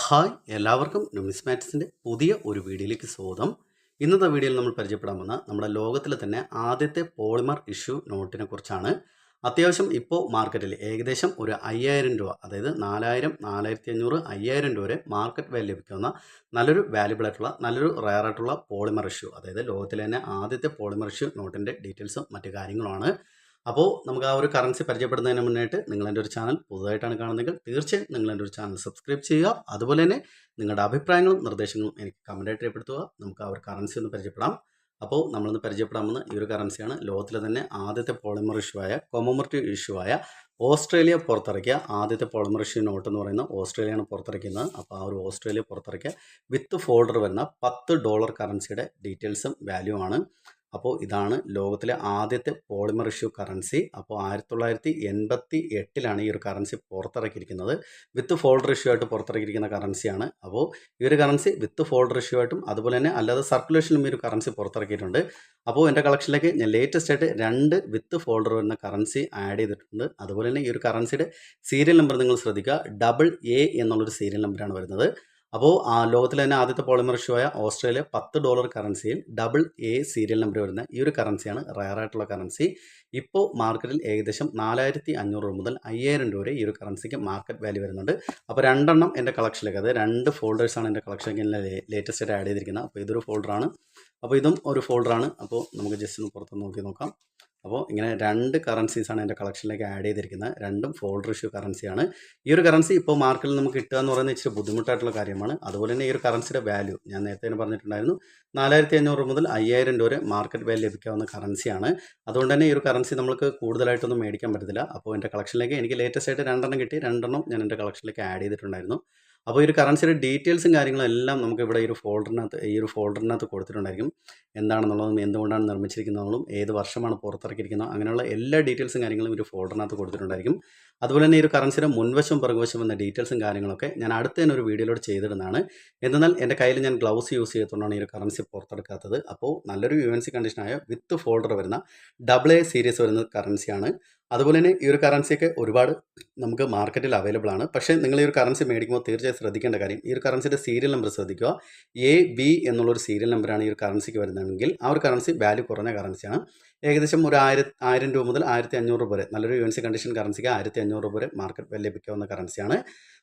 Hi എല്ലാവർക്കും ന്യൂമിസ്മാറ്റിക്സിന്റെ പുതിയ ഒരു വീഡിയോയിലേക്ക് സ്വാഗതം. ഇന്നത്തെ വീഡിയോയിൽ നമ്മൾ പരിചയപ്പെടാൻ വന്ന നമ്മുടെ ലോകത്തിലെ തന്നെ ആദ്യത്തെ പോളിമർ ഇഷ്യൂ നോട്ടിനെ കുറിച്ചാണ്. അത്യാവശ്യം ഇപ്പോൾ മാർക്കറ്റിൽ ഏകദേശം ഒരു അയ്യായിരം രൂപ അതായത് നാലായിരം നാലായിരത്തി അഞ്ഞൂറ് അയ്യായിരം രൂപ വരെ മാർക്കറ്റ് വാല്യൂ ലഭിക്കുന്ന നല്ലൊരു വാല്യുബിൾ ആയിട്ടുള്ള നല്ലൊരു റയർ ആയിട്ടുള്ള പോളിമർ ഇഷ്യൂ അതായത് ലോകത്തിലെ തന്നെ ആദ്യത്തെ പോളിമർ ഇഷ്യൂ നോട്ടിന്റെ ഡീറ്റെയിൽസും മറ്റു കാര്യങ്ങളുമാണ്. അപ്പോൾ നമുക്ക് ആ ഒരു കറൻസി പരിചയപ്പെടുന്നതിന് മുന്നായിട്ട് നിങ്ങൾ എന്റെ ഒരു ചാനൽ പുതുതായിട്ടാണ് കാണുന്നതെങ്കിൽ തീർച്ചയായും നിങ്ങൾ എന്റെ ഒരു ചാനൽ സബ്സ്ക്രൈബ് ചെയ്യുക. അതുപോലെ തന്നെ നിങ്ങളുടെ അഭിപ്രായങ്ങളും നിർദ്ദേശങ്ങളും എനിക്ക് കമന്റായിട്ട് രേഖപ്പെടുത്തുക. നമുക്ക് ആ ഒരു കറൻസി ഒന്ന് പരിചയപ്പെടാം. അപ്പോൾ നമ്മളിന്ന് പരിചയപ്പെടാമെന്ന് ഈ ഒരു കറൻസിയാണ് ലോകത്തിലെ തന്നെ ആദ്യത്തെ പോളിമർ ഇഷ്യൂ ആയ കൊമമർട്ടീവ് ഇഷ്യൂ ആയ ഓസ്ട്രേലിയ പുറത്തിറക്കിയ ആദ്യത്തെ പോളിമർ ഇഷ്യൂ നോട്ട് എന്ന് പറയുന്നത് ഓസ്ട്രേലിയയാണ് പുറത്തിറക്കുന്നത് അപ്പോൾ ആ ഒരു ഓസ്ട്രേലിയ പുറത്തിറക്കിയ വിത്ത് ഫോൾഡർ വരുന്ന പത്ത് ഡോളർ കറൻസിയുടെ ഡീറ്റെയിൽസും വാല്യൂ ആണ്. അപ്പോൾ ഇതാണ് ലോകത്തിലെ ആദ്യത്തെ പോളിമർ ഇഷ്യൂ കറൻസി അപ്പോൾ ആയിരത്തി തൊള്ളായിരത്തി എൺപത്തി എട്ടിലാണ് ഈ ഒരു കറൻസി പുറത്തിറക്കിയിരിക്കുന്നത്. വിത്ത് ഫോൾഡർ ഇഷ്യൂ ആയിട്ട് പുറത്തിറക്കിയിരിക്കുന്ന കറൻസിയാണ് അപ്പോൾ ഈ ഒരു കറൻസി വിത്ത് ഫോൾഡർ ഇഷ്യൂ ആയിട്ടും അതുപോലെ തന്നെ അല്ലാതെ സർക്കുലേഷനിലും ഈ ഒരു കറൻസി പുറത്തിറക്കിയിട്ടുണ്ട്. അപ്പോൾ എന്റെ കളക്ഷനിലേക്ക് ഞാൻ ലേറ്റസ്റ്റ് ആയിട്ട് രണ്ട് വിത്ത് ഫോൾഡർ വരുന്ന കറൻസി ആഡ് ചെയ്തിട്ടുണ്ട്. അതുപോലെ തന്നെ ഈ ഒരു കറൻസിയുടെ സീരിയൽ നമ്പർ നിങ്ങൾ ശ്രദ്ധിക്കുക. ഡബിൾ എ എന്നുള്ളൊരു സീരിയൽ നമ്പറാണ് വരുന്നത്. അപ്പോൾ ലോകത്തിലെ തന്നെ ആദ്യത്തെ പോളിമർ ഇഷ്യൂ ആയ ഓസ്ട്രേലിയ പത്ത് ഡോളർ കറൻസിയിൽ ഡബിൾ എ സീരിയൽ നമ്പർ വരുന്ന ഈ ഒരു കറൻസിയാണ് റയർ ആയിട്ടുള്ള കറൻസി ഇപ്പോൾ മാർക്കറ്റിൽ ഏകദേശം നാലായിരത്തി അഞ്ഞൂറ് രൂപ മുതൽ അയ്യായിരം രൂപ വരെ ഈ ഒരു കറൻസിക്ക് മാർക്കറ്റ് വാല്യൂ വരുന്നുണ്ട്. അപ്പോൾ രണ്ടെണ്ണം എന്റെ കളക്ഷനിലേക്ക് അത് രണ്ട് ഫോൾഡേഴ്സാണ് എന്റെ കളക്ഷനിലേക്ക് ലേറ്റസ്റ്റ് ആയിട്ട് ആഡ് ചെയ്തിരിക്കുന്നത്. അപ്പോൾ ഇതൊരു ഫോൾഡറാണ് അപ്പോൾ ഇതും ഒരു ഫോൾഡറാണ് അപ്പോൾ നമുക്ക് ജസ്റ്റ് ഒന്ന് പുറത്ത് നോക്കി നോക്കാം. അപ്പോൾ ഇങ്ങനെ രണ്ട് കറൻസീസാണ് എന്റെ കളക്ഷനിലേക്ക് ആഡ് ചെയ്തിരിക്കുന്നത്. രണ്ടും ഫോൾഡർ ഇഷ്യൂ കറൻസിയാണ് ഈ ഒരു കറൻസി ഇപ്പോൾ മാർക്കറ്റിൽ നമുക്ക് കിട്ടുക എന്ന് പറയുന്നത് ഇച്ചിരി ബുദ്ധിമുട്ടായിട്ടുള്ള കാര്യമാണ്. അതുപോലെ തന്നെ ഈ ഒരു കറൻസിയുടെ വാല്യൂ ഞാൻ നേരത്തെ തന്നെ പറഞ്ഞിട്ടുണ്ടായിരുന്നു നാലായിരത്തി അഞ്ഞൂറ് മുതൽ അയ്യായിരം രൂപ വരെ മാർക്കറ്റ് വാല്യൂ ലഭിക്കാവുന്ന കറൻസിയാണ് അതുകൊണ്ട് തന്നെ ഈ ഒരു കറൻസി നമുക്ക് കൂടുതലായിട്ടൊന്നും മേടിക്കാൻ പറ്റത്തില്ല. അപ്പോൾ എന്റെ കളക്ഷനിലേക്ക് എനിക്ക് ലേറ്റസ്റ്റ് ആയിട്ട് രണ്ടെണ്ണം കിട്ടി. രണ്ടെണ്ണം ഞാൻ എന്റെ കളക്ഷനിലേക്ക് ആഡ് ചെയ്തിട്ടുണ്ടായിരുന്നു. അപ്പോൾ ഈ ഒരു കറൻസിയുടെ ഡീറ്റെയിൽസും കാര്യങ്ങളും എല്ലാം നമുക്ക് ഇവിടെ ഈ ഒരു ഫോൾഡറിനകത്ത് ഈ ഒരു ഫോൾഡറിനകത്ത് കൊടുത്തിട്ടുണ്ടായിരിക്കും. എന്താണെന്നുള്ളതും എന്തുകൊണ്ടാണ് നിർമ്മിച്ചിരിക്കുന്നതും ഏത് വർഷമാണ് പുറത്തിറക്കിയിരിക്കുന്നത് അങ്ങനെയുള്ള എല്ലാ ഡീറ്റെയിൽസും കാര്യങ്ങളും ഒരു ഫോൾഡറിനകത്ത് കൊടുത്തിട്ടുണ്ടായിരിക്കും. അതുപോലെ തന്നെ ഈ ഒരു കറൻസിയുടെ മുൻവശം പുറകുവശം എന്ന ഡീറ്റെയിൽസും കാര്യങ്ങളൊക്കെ ഞാൻ അടുത്ത തന്നെ ഒരു വീഡിയോയിലൂടെ ചെയ്തിടുന്നതാണ്. എന്നാൽ എന്റെ കയ്യിൽ ഞാൻ ഗ്ലൗസ് യൂസ് ചെയ്തുകൊണ്ടാണ് ഈ ഒരു കറൻസി പുറത്തെടുക്കാത്തത്. അപ്പോൾ നല്ലൊരു യു എൻ സി കണ്ടീഷനായ വിത്ത് ഫോൾഡർ വരുന്ന ഡബിൾ എ സീരീസ് വരുന്ന കറൻസിയാണ്. അതുപോലെ തന്നെ ഈ ഒരു കറൻസിയൊക്കെ ഒരുപാട് നമുക്ക് മാർക്കറ്റിൽ അവൈലബിൾ ആണ്. പക്ഷേ നിങ്ങൾ ഈ ഒരു കറൻസി മേടിക്കുമ്പോൾ തീർച്ചയായും ശ്രദ്ധിക്കേണ്ട കാര്യം ഈ ഒരു കറൻസിയുടെ സീരിയൽ നമ്പർ ശ്രദ്ധിക്കുക. എ ബി എന്നുള്ളൊരു സീരിയൽ നമ്പറാണ് ഈ ഒരു കറൻസിക്ക് വരുന്നതെങ്കിൽ ആ ഒരു കറൻസി വാല്യൂ കുറഞ്ഞ കറൻസിയാണ് ഏകദേശം ഒരു ആയിരം ആയിരം രൂപ മുതൽ ആയിരത്തി അഞ്ഞൂറ് രൂപ വരെ. നല്ലൊരു യു എൻ സി കണ്ടീഷൻ കറൻസിക്ക് ആയിരത്തി അഞ്ഞൂറ് രൂപ വരെ മാർക്കറ്റ് വില ലഭിക്കാവുന്ന കറൻസിയാണ്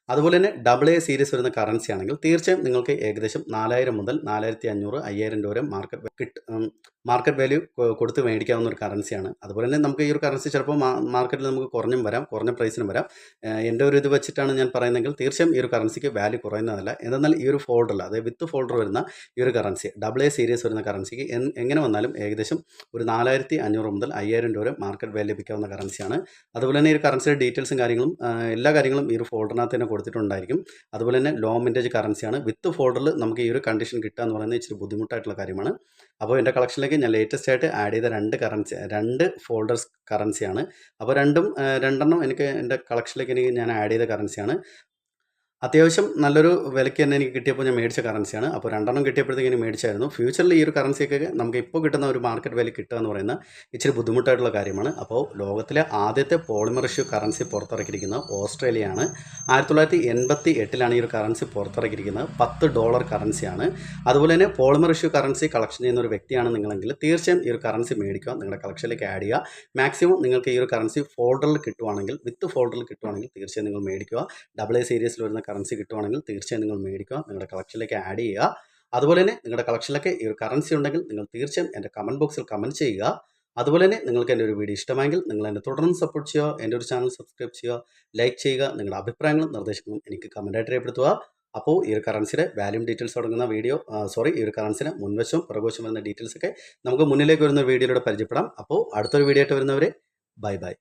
അതുപോലെ തന്നെ ഡബിൾ എ സീരീസ് വരുന്ന കറൻസി ആണെങ്കിൽ തീർച്ചയായും നിങ്ങൾക്ക് ഏകദേശം നാലായിരം മുതൽ നാലായിരത്തി അഞ്ഞൂറ് അയ്യായിരം രൂപ വരെ മാർക്കറ്റ് കിട്ട് മാർക്കറ്റ് വാല്യൂ കൊടുത്ത് മേടിക്കാവുന്ന ഒരു കറൻസിയാണ് അതുപോലെ തന്നെ നമുക്ക് ഈ ഒരു കറൻസി ചിലപ്പോൾ മാർക്കറ്റിൽ നമുക്ക് കുറഞ്ഞും വരാം കുറഞ്ഞ പ്രൈസിനും വരാം. എന്റെ ഒരു ഇത് വെച്ചിട്ടാണ് ഞാൻ പറയുന്നതെങ്കിൽ തീർച്ചയായും ഈ ഒരു കറൻസിക്ക് വാല്യൂ കുറയുന്നതല്ല. എന്നാൽ ഈ ഒരു ഫോൾഡറിൽ അതായത് വിത്ത് ഫോൾഡർ വരുന്ന ഈ ഒരു കറൻസി ഡബിൾ എ സീരീസ് വരുന്ന കറൻസിക്ക് എങ്ങനെ വന്നാലും ഏകദേശം ഒരു നാലായിരത്തി അഞ്ഞൂറ് മുതൽ അയ്യായിരം രൂപ വരെ മാർക്കറ്റ് വാല്യൂ ലഭിക്കാവുന്ന കറൻസിയാണ് അതുപോലെ തന്നെ ഈ കറൻസിയുടെ ഡീറ്റെയിൽസും കാര്യങ്ങളും എല്ലാ കാര്യങ്ങളും ഈ ഒരു ഫോൾഡറിനകത്ത് തന്നെ കൊടുത്തിട്ടുണ്ടായിരിക്കും. അതുപോലെ തന്നെ ലോ മിന്റേജ് കറൻസിയാണ് വിത്ത് ഫോൾഡറിൽ നമുക്ക് ഈ ഒരു കണ്ടീഷൻ കിട്ടുക എന്ന് പറയുന്നത് ഇച്ചിരി ബുദ്ധിമുട്ടായിട്ടുള്ള കാര്യമാണ്. അപ്പോൾ എന്റെ കളക്ഷനിലേക്ക് ഞാൻ ലേറ്റസ്റ്റ് ആയിട്ട് ആഡ് ചെയ്ത രണ്ട് കറൻസി രണ്ട് ഫോൾഡേഴ്സ് കറൻസിയാണ് അപ്പോൾ രണ്ടും രണ്ടെണ്ണം എനിക്ക് എന്റെ കളക്ഷനിലേക്ക് എനിക്ക് ഞാൻ ആഡ് ചെയ്ത കറൻസിയാണ് അത്യാവശ്യം നല്ലൊരു വിലയ്ക്ക് തന്നെ എനിക്ക് കിട്ടിയപ്പോൾ ഞാൻ മേടിച്ച കറൻസിയാണ് അപ്പോൾ രണ്ടെണ്ണം കിട്ടിയപ്പോഴത്തേക്ക് എനിക്ക് മേടിച്ചായിരുന്നു. ഫ്യൂച്ചറിൽ ഈ ഒരു കറൻസിയൊക്കെ നമുക്ക് ഇപ്പോൾ കിട്ടുന്ന ഒരു മാർക്കറ്റ് വില കിട്ടുക എന്ന് പറയുന്ന ഇച്ചിരി ബുദ്ധിമുട്ടായിട്ടുള്ള കാര്യമാണ്. അപ്പോൾ ലോകത്തിലെ ആദ്യത്തെ പോളിമർ ഇഷ്യൂ കറൻസി പുറത്തിറക്കിയിരിക്കുന്നത് ഓസ്ട്രേലിയയാണ്. ആയിരത്തി തൊള്ളായിരത്തി എൺപത്തി എട്ടിലാണ് ഈ ഒരു കറൻസി പുറത്തിറക്കിയിരിക്കുന്നത്. പത്ത് ഡോളർ കറൻസിയാണ് അതുപോലെ തന്നെ പോളിമർ ഇഷ്യൂ കറൻസി കളക്ഷൻ ചെയ്യുന്ന ഒരു വ്യക്തിയാണ് നിങ്ങളെങ്കിൽ തീർച്ചയായും ഈ ഒരു കറൻസി മേടിക്കുക. നിങ്ങളുടെ കളക്ഷനിലേക്ക് ആഡ് ചെയ്യുക. മാക്സിമം നിങ്ങൾക്ക് ഈ ഒരു കറൻസി ഫോൾഡറിൽ കിട്ടുവാണെങ്കിൽ വിത്ത് ഫോൾഡറിൽ കിട്ടുവാണെങ്കിൽ തീർച്ചയായും നിങ്ങൾ മേടിക്കുക. ഡബിൾ എ സീരീസിൽ വരുന്ന കറൻസി കിട്ടുവാണെങ്കിൽ തീർച്ചയായും നിങ്ങൾ മേടിക്കുക നിങ്ങളുടെ കളക്ഷനിലേക്ക് ആഡ് ചെയ്യുക. അതുപോലെ തന്നെ നിങ്ങളുടെ കളക്ഷനിലൊക്കെ ഈ ഒരു കറൻസി ഉണ്ടെങ്കിൽ നിങ്ങൾ തീർച്ചയായും എന്റെ കമന്റ് ബോക്സിൽ കമന്റ് ചെയ്യുക. അതുപോലെ തന്നെ നിങ്ങൾക്ക് എന്റെ ഒരു വീഡിയോ ഇഷ്ടമെങ്കിൽ നിങ്ങൾ എന്നെ തുടർന്ന് സപ്പോർട്ട് ചെയ്യുക എന്റെ ഒരു ചാനൽ സബ്സ്ക്രൈബ് ചെയ്യുക ലൈക്ക് ചെയ്യുക നിങ്ങളുടെ അഭിപ്രായങ്ങളും നിർദ്ദേശങ്ങളും എനിക്ക് കമന്റായിട്ട് രേഖപ്പെടുത്തുക. അപ്പോൾ ഈ ഒരു കറൻസിയുടെ വാല്യൂം ഡീറ്റെയിൽസ് തുടങ്ങുന്ന വീഡിയോ സോറി ഈ ഒരു കറൻസിന് മുൻവശവും പുറകുവശം വരുന്ന ഡീറ്റെയിൽസ് ഒക്കെ നമുക്ക് മുന്നിലേക്ക് വരുന്ന വീഡിയോയിലൂടെ പരിചയപ്പെടാം. അപ്പോൾ അടുത്തൊരു വീഡിയോ ആയിട്ട് വരുന്നവരെ ബൈ ബൈ